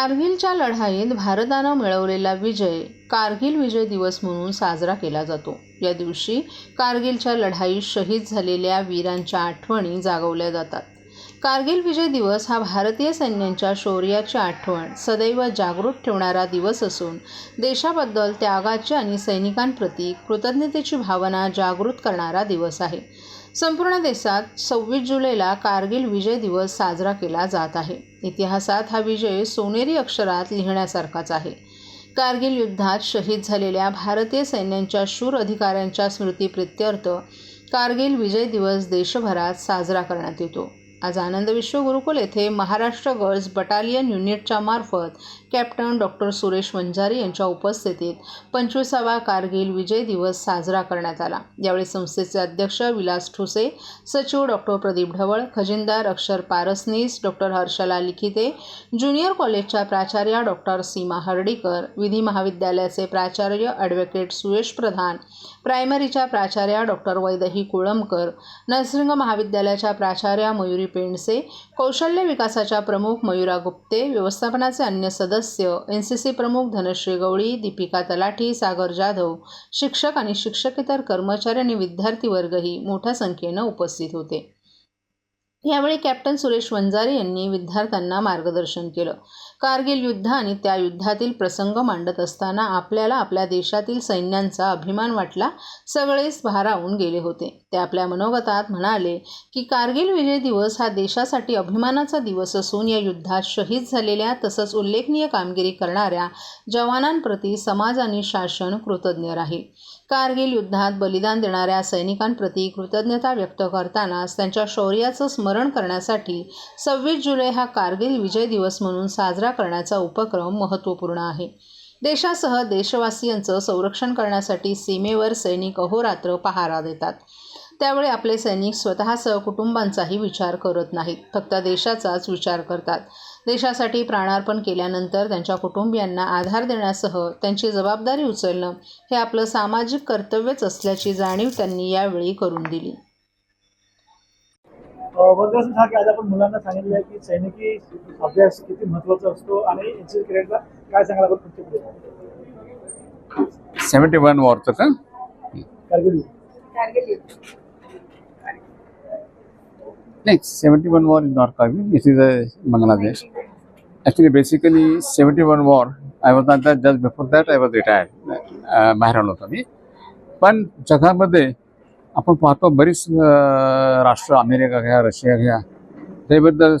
कारगिलच्या लढाईत भारतानं मिळवलेला विजय कारगिल विजय दिवस म्हणून साजरा केला जातो. या दिवशी कारगिलच्या लढाईत शहीद झालेल्या वीरांच्या आठवणी जागवल्या जातात. कारगिल विजय दिवस हा भारतीय सैन्यांच्या शौर्याची आठवण सदैव जागृत ठेवणारा दिवस असून देशाबद्दल त्यागाची आणि सैनिकांप्रती कृतज्ञतेची भावना जागृत करणारा दिवस आहे. संपूर्ण देशात सव्वीस जुलैला कारगिल विजय दिवस साजरा केला जात आहे. इतिहासात हा विजय सोनेरी अक्षरात लिहिण्यासारखाच आहे. कारगिल युद्धात शहीद झालेल्या भारतीय सैन्यांच्या शूर अधिकाऱ्यांच्या स्मृतीप्रित्यर्थ कारगिल विजय दिवस देशभरात साजरा करण्यात येतो. आज आनंद विश्व गुरुकुल येथे महाराष्ट्र गर्ल्स बटालियन युनिटच्या मार्फत कॅप्टन डॉक्टर सुरेश वंजारी यांच्या उपस्थितीत पंचवीसावा कारगिल विजय दिवस साजरा करण्यात आला. यावेळी संस्थेचे अध्यक्ष विलास ठुसे सचिव डॉक्टर प्रदीप ढवळ खजिनदार अक्षर पारसनीस डॉक्टर हर्षला लिखिते ज्युनियर कॉलेजच्या प्राचार्या डॉक्टर सीमा हर्डीकर विधी महाविद्यालयाचे प्राचार्य ॲडव्होकेट सुयश प्रधान प्रायमरीच्या प्राचार्या डॉक्टर वैदही कुळमकर नर्सिंग महाविद्यालयाच्या प्राचार्या मयुरी पेंडसे कौशल्य विकासाच्या प्रमुख मयुरा गुप्ते व्यवस्थापनाचे अन्य सदस्य एन सी सी प्रमुख धनश्री गवळी दीपिका तलाठी सागर जाधव शिक्षक आणि शिक्षकेतर कर्मचारी आणि विद्यार्थी वर्गही मोठ्या संख्येनं उपस्थित होते. यावेळी कॅप्टन सुरेश वंजारे यांनी विद्यार्थ्यांना मार्गदर्शन केलं. कारगिल युद्ध आणि त्या युद्धातील प्रसंग मांडत असताना आपल्याला आपल्या देशातील सैन्यांचा अभिमान वाटला. सगळेच भारावून गेले होते. ते आपल्या मनोगतात म्हणाले की कारगिल विजय दिवस हा देशासाठी अभिमानाचा दिवस असून या युद्धात शहीद झालेल्या तसंच उल्लेखनीय कामगिरी करणाऱ्या जवानांप्रती समाज आणि शासन कृतज्ञ राहील. कारगिल युद्धात बलिदान देणाऱ्या सैनिकांप्रती कृतज्ञता व्यक्त करतानाच त्यांच्या शौर्याचं स्मरण करण्यासाठी सव्वीस जुलै हा कारगिल विजय दिवस म्हणून साजरा करण्याचा उपक्रम महत्त्वपूर्ण आहे. देशासह देशवासियांचं संरक्षण करण्यासाठी सीमेवर सैनिक अहोरात्र पहारा देतात. त्यावेळी आपले सैनिक स्वतःसह कुटुंबांचाही विचार करत नाहीत. फक्त देशाचाच विचार करतात. देशासाठी प्राणार्पण केल्यानंतर त्यांच्या कुटुंबियांना आधार देण्यासह त्यांची जबाबदारी उचलणं हे आपलं सामाजिक कर्तव्यच असल्याची जाणीव त्यांनी यावेळी करून दिली. वर्गासन हा की आज आपण मुलांना सांगितलं आहे की सैनिकी अभ्यास किती महत्त्वाचा असतो आणि एनसीसी कॅडेटला काय सांगायला आपण सेवन्टी वन वॉरचं का? कारगिल. नाही seventy one war is not Kargil. It is a Bangladesh actually basically seventy one war I was not that just before that I was retired बाहेर आलो होतो मी. पण जगामध्ये आपण पाहतो बरीच राष्ट्र अमेरिका घ्या रशिया घ्या त्याबद्दल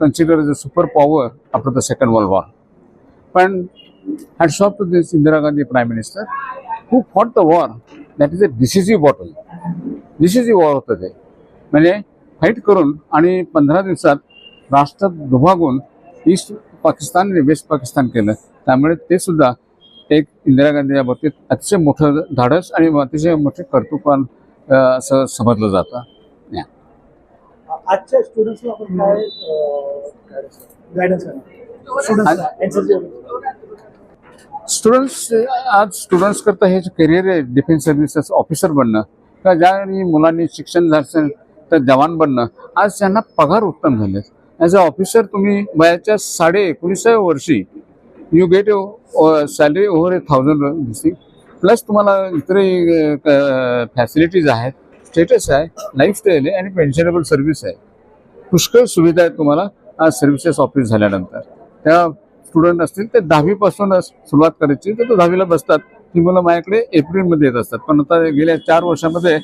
consider the super power after the second world war पण hats off to this Indira Gandhi prime minister who fought the war that is a decisive battle decisive war होतं ते. म्हणजे फाईट करून आणि पंधरा दिवसात राष्ट्र दुभागून ईस्ट पाकिस्तान आणि वेस्ट पाकिस्तान केलं. त्यामुळे ते सुद्धा एक इंदिरा गांधी या बाबतीत अतिशय मोठं धाडस आणि अतिशय मोठे कर्तृत्वान असं समजलं जातं. आजच्या स्टुडंट्सला आपण काय गायडन्स करणार? स्टुडंट्सला एनसीसी स्टुडंट्स आज स्टुडंट्स करता हे करिअर आहे डिफेन्स सर्व्हिसेस ऑफिसर बनणं. किंवा ज्या मुलांनी शिक्षण झालं तर जवान बनणं. आज त्यांना पगार उत्तम झाले. ॲज अ ऑफिसर तुम्ही वयाच्या साडे एकोणीसाव्या वर्षी you get salary over a thousand plus तुम्हाला इतर फॅसिलिटीज आहेत स्टेटस आहे लाईफस्टाईल आहे आणि पेन्शनेबल सर्व्हिस आहे. पुष्कळ सुविधा आहेत तुम्हाला आज सर्व्हिसेस ऑफिस झाल्यानंतर. त्या स्टुडंट असतील ते दहावीपासूनच सुरुवात करायची तर तो दहावीला बसतात. ती मुलं माझ्याकडे एप्रिलमध्ये येत असतात. पण आता गेल्या चार वर्षामध्ये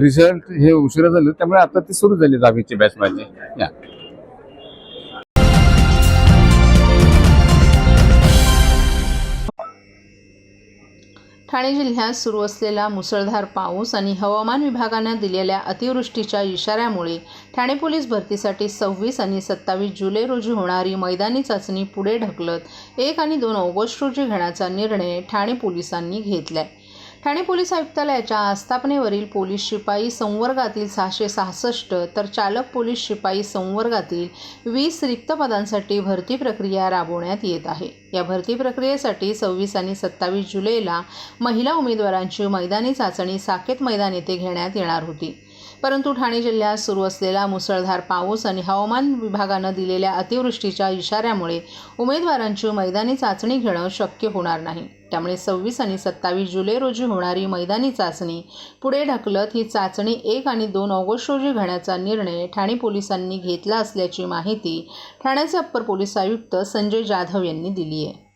रिझल्ट हे उशिरा झाले त्यामुळे आता ती सुरू झाली दहावीची बॅच माझी. या. ठाणे जिल्ह्यात सुरू असलेला मुसळधार पाऊस आणि हवामान विभागानं दिलेल्या अतिवृष्टीच्या इशाऱ्यामुळे ठाणे पोलीस भरतीसाठी सव्वीस आणि सत्तावीस जुलै रोजी होणारी मैदानी चाचणी पुढे ढकलत एक आणि दोन ऑगस्ट रोजी घेण्याचा निर्णय ठाणे पोलिसांनी घेतलाय. ठाणे पोलीस आयुक्तालयाच्या आस्थापनेवरील पोलीस शिपाई संवर्गातील सहाशे सहासष्ट तर चालक पोलीस शिपाई संवर्गातील वीस रिक्त पदांसाठी भरती प्रक्रिया राबवण्यात येत आहे. या भरती प्रक्रियेसाठी सव्वीस आणि सत्तावीस जुलैला महिला उमेदवारांची मैदानी चाचणी साकेत मैदान येथे घेण्यात येणार होती. परंतु ठाणे जिल्ह्यात सुरू असलेला मुसळधार पाऊस आणि हवामान विभागानं दिलेल्या अतिवृष्टीच्या इशाऱ्यामुळे उमेदवारांची मैदानी चाचणी घेणं शक्य होणार नाही. त्यामुळे सव्वीस आणि सत्तावीस जुलै रोजी होणारी मैदानी चाचणी पुढे ढकलत ही चाचणी एक आणि दोन ऑगस्ट रोजी घेण्याचा निर्णय ठाणे पोलिसांनी घेतला असल्याची माहिती ठाण्याचे अप्पर पोलीस आयुक्त संजय जाधव यांनी दिली आहे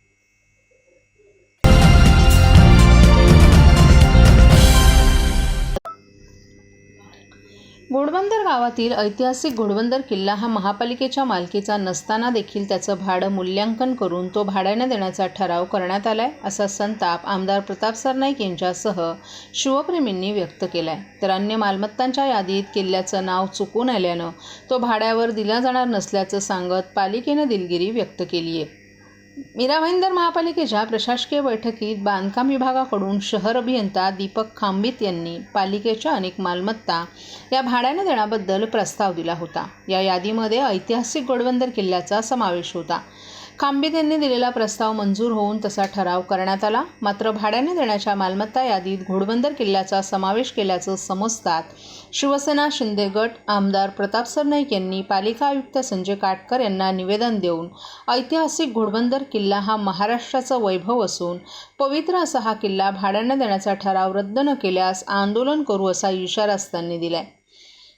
घोडबंदर गावातील ऐतिहासिक घोडबंदर किल्ला हा महापालिकेच्या मालकीचा नसताना देखील त्याचं भाडं मूल्यांकन करून तो भाड्याने देण्याचा ठराव करण्यात आलाय असा संताप आमदार प्रताप सरनाईक यांच्यासह शिवप्रेमींनी व्यक्त केलाय. तर अन्य मालमत्तांच्या यादीत किल्ल्याचं नाव चुकून आल्यानं तो भाड्यावर दिला जाणार नसल्याचं सांगत पालिकेनं दिलगिरी व्यक्त केली आहे मीरा भाईंदर महापालिकेच्या प्रशासकीय बैठकीत बांधकाम विभागाकडून शहर अभियंता दीपक खांबित यांनी पालिकेच्या अनेक मालमत्ता या भाड्याने देण्याबद्दल प्रस्ताव दिला होता. या यादीमध्ये ऐतिहासिक गोडबंदर किल्ल्याचा समावेश होता. खांबीत यांनी दिलेला प्रस्ताव मंजूर होऊन तसा ठराव करण्यात आला. मात्र भाड्याने देण्याच्या मालमत्ता यादीत घोडबंदर किल्ल्याचा समावेश केल्याचं समजतात. शिवसेना शिंदे गट आमदार प्रताप सरनाईक यांनी पालिका आयुक्त संजय काटकर यांना निवेदन देऊन ऐतिहासिक घोडबंदर किल्ला हा महाराष्ट्राचा वैभव असून पवित्र असा हा किल्ला भाड्याने देण्याचा ठराव रद्द न केल्यास आंदोलन करू असा इशारा त्यांनी दिलाय.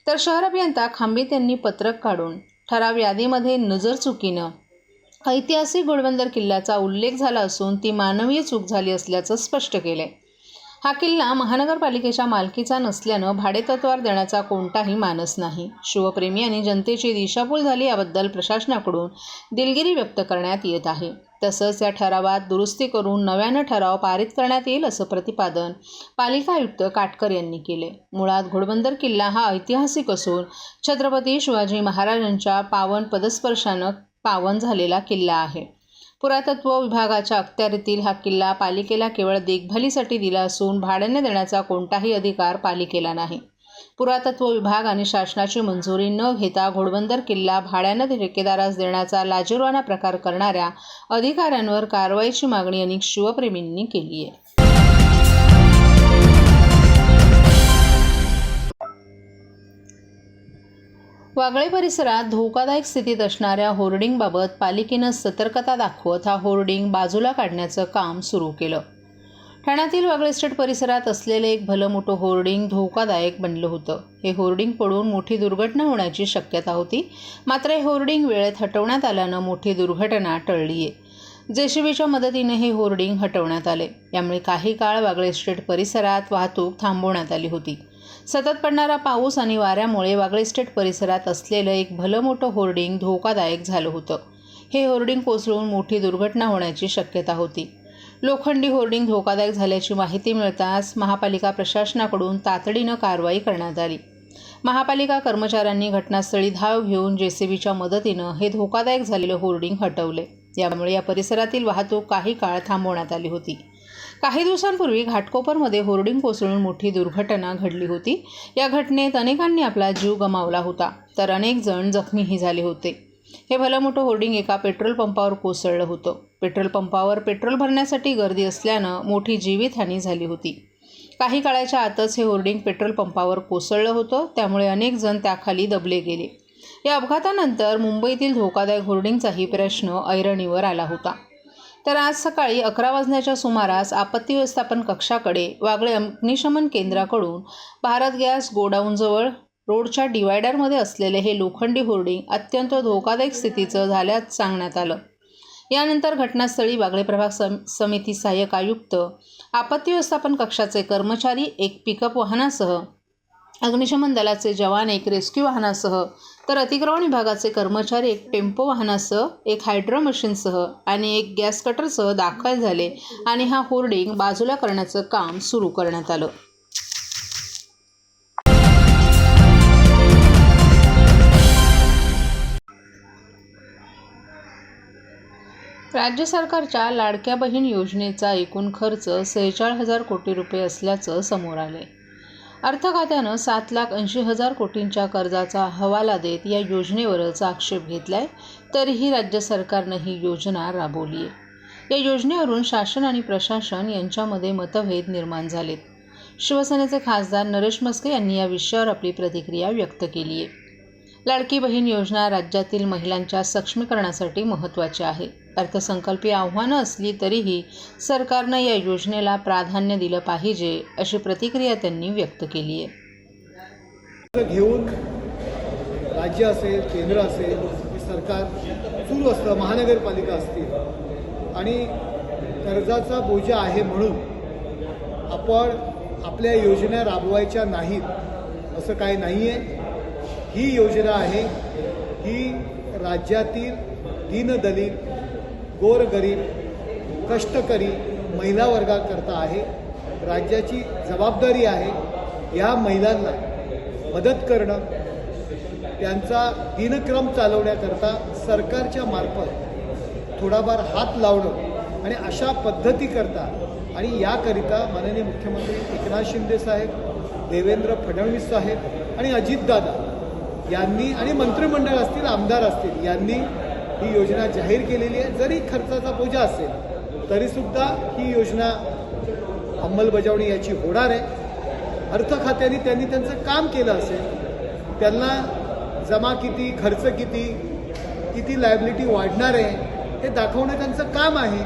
तर शहर अभियंता खांबीत यांनी पत्रक काढून ठराव यादीमध्ये नजर चुकीनं ऐतिहासिक घोडबंदर किल्ल्याचा उल्लेख झाला असून ती मानवीय चूक झाली असल्याचं स्पष्ट केलंय. हा किल्ला महानगरपालिकेच्या मालकीचा नसल्यानं भाडेतत्वावर देण्याचा कोणताही मानस नाही. शिवप्रेमी आणि जनतेची दिशाभूल झाली याबद्दल प्रशासनाकडून दिलगिरी व्यक्त करण्यात येत आहे. तसंच या ठरावात दुरुस्ती करून नव्यानं ठराव पारित करण्यात येईल असं प्रतिपादन पालिका आयुक्त काटकर यांनी केले मुळात घोडबंदर किल्ला हा ऐतिहासिक असून छत्रपती शिवाजी महाराजांच्या पावन पदस्पर्शानं पावन झालेला किल्ला आहे. पुरातत्व विभागाच्या अखत्यारीतील हा किल्ला पालिकेला केवळ देखभालीसाठी दिला असून भाड्याने देण्याचा कोणताही अधिकार पालिकेला नाही. पुरातत्व विभाग आणि शासनाची मंजुरी न घेता घोडबंदर किल्ला भाड्यानं ठेकेदारास देण्याचा लाजिरवाना प्रकार करणाऱ्या अधिकाऱ्यांवर कारवाईची मागणी अनेक शिवप्रेमींनी केली आहे वागळे परिसरात धोकादायक स्थितीत असणाऱ्या होर्डिंगबाबत पालिकेनं सतर्कता दाखवत हा होर्डिंग बाजूला काढण्याचं काम सुरू केलं. ठाण्यातील वागळे स्टेट परिसरात असलेलं एक भलं मोठं होर्डिंग धोकादायक बनलं होतं. हे होर्डिंग पडून मोठी दुर्घटना होण्याची शक्यता होती. मात्र हे होर्डिंग वेळेत हटवण्यात आल्यानं मोठी दुर्घटना टळली आहे जेसीबीच्या मदतीने हे होर्डिंग हटवण्यात आले. यामुळे काही काळ वागळे स्टेट परिसरात वाहतूक थांबवण्यात आली होती. सतत पडणारा पाऊस आणि वाऱ्यामुळे वागळे स्टेट परिसरात असलेलं एक भलं मोठं होर्डिंग धोकादायक झालं होतं. हे होर्डिंग कोसळून मोठी दुर्घटना होण्याची शक्यता होती. लोखंडी होर्डिंग धोकादायक झाल्याची माहिती मिळताच महापालिका प्रशासनाकडून तातडीनं कारवाई करण्यात आली. महापालिका कर्मचाऱ्यांनी घटनास्थळी धाव घेऊन जेसीबीच्या मदतीनं हे धोकादायक झालेलं होर्डिंग हटवले. यामुळे या परिसरातील वाहतूक काही काळ थांबवण्यात आली होती. काही दिवसांपूर्वी घाटकोपरमध्ये होर्डिंग कोसळून मोठी दुर्घटना घडली होती. या घटनेत अनेकांनी आपला जीव गमावला होता तर अनेक जण जखमीही झाले होते. हे भलं मोठं होर्डिंग एका पेट्रोल पंपावर कोसळलं होतं. पेट्रोल पंपावर पेट्रोल भरण्यासाठी गर्दी असल्यानं मोठी जीवितहानी झाली होती. काही काळाच्या आतच हे होर्डिंग पेट्रोल पंपावर कोसळलं होतं त्यामुळे अनेक जण त्याखाली दबले गेले. या अपघातानंतर मुंबईतील धोकादायक होर्डिंगचाही प्रश्न ऐरणीवर आला होता. तर आज सकाळी अकरा वाजण्याच्या सुमारास आपत्ती व्यवस्थापन कक्षाकडे वागळे अग्निशमन केंद्राकडून भारत गॅस गोडाऊनजवळ रोडच्या डिवायडरमध्ये असलेले हे लोखंडी होर्डिंग अत्यंत धोकादायक स्थितीचं झाल्याचं सांगण्यात आलं. यानंतर घटनास्थळी वागळे प्रभाग सम समिती सहाय्यक आयुक्त आपत्ती व्यवस्थापन कक्षाचे कर्मचारी एक पिकअप वाहनासह अग्निशमन दलाचे जवान एक रेस्क्यू वाहनासह तर अतिक्रमण विभागाचे कर्मचारी एक टेम्पो वाहनासह एक हायड्रो मशीनसह आणि एक गॅस कटरसह दाखल झाले आणि हा होर्डिंग बाजूला करण्याचं काम सुरू करण्यात आलं. राज्य सरकारच्या लाडक्या बहीण योजनेचा एकूण खर्च सेहेचाळीस हजार कोटी रुपये असल्याचं समोर आले अर्थ खात्यानं सात लाख ऐंशी हजार कोटींच्या कर्जाचा हवाला देत या योजनेवरच आक्षेप घेतलाय तरीही राज्य सरकारनं ही योजना राबवली आहे या योजनेवरून शासन आणि प्रशासन यांच्यामध्ये मतभेद निर्माण झालेत. शिवसेनेचे खासदार नरेश मस्के यांनी या विषयावर आपली प्रतिक्रिया व्यक्त केली आहे लाडकी बहीण योजना राज्यातील महिलांच्या सक्षमीकरणासाठी महत्त्वाची आहे. अर्थसंकल्पीय आव्हानं असली तरीही सरकारनं या योजनेला प्राधान्य दिलं पाहिजे अशी प्रतिक्रिया त्यांनी व्यक्त केली आहे. घेऊन राज्य असेल केंद्र असेल हे सरकार सुरू असतं महानगरपालिका असतील. आणि कर्जाचा बोजा आहे म्हणून आपण आपल्या योजना राबवायच्या नाहीत असं काही नाही आहे ही योजना आहे ही राज्यातील दीनदलित गोरगरीब कष्टकरी महिला वर्गाकरता आहे राज्याची जबाबदारी आहे या महिलांना मदत करणं त्यांचा दिनक्रम चालवण्याकरता सरकारच्या मार्फत थोडाफार हात लावणं आणि अशा पद्धतीकरता आणि याकरिता माननीय मुख्यमंत्री एकनाथ शिंदे साहेब देवेंद्र फडणवीस साहेब आणि अजितदादा यांनी आणि मंत्रिमंडळ असतील आमदार असतील यांनी ही योजना जाहीर केलेली आहे. जरी खर्चाचा बोजा असेल तरीसुद्धा ही योजना अंमलबजावणी याची होणार आहे. अर्थ खात्याने त्यांनी त्यांचं काम केलं असेल त्यांना जमा किती खर्च किती किती लायबिलिटी वाढणार आहे हे दाखवणं त्यांचं काम आहे.